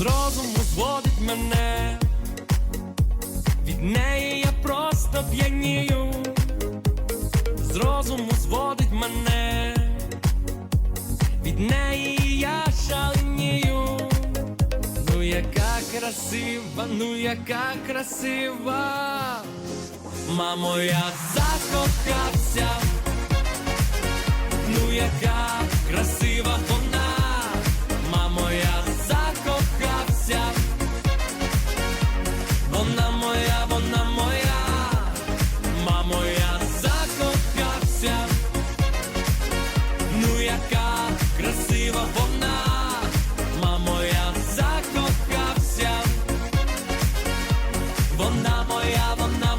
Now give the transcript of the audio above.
з розуму зводить мене. Від неї я просто п'янію, з розуму зводить мене. Від неї я шаленію. Ну яка красива, ну яка красива. Мамо, я закохався. Ну яка красива Вона моя, вона.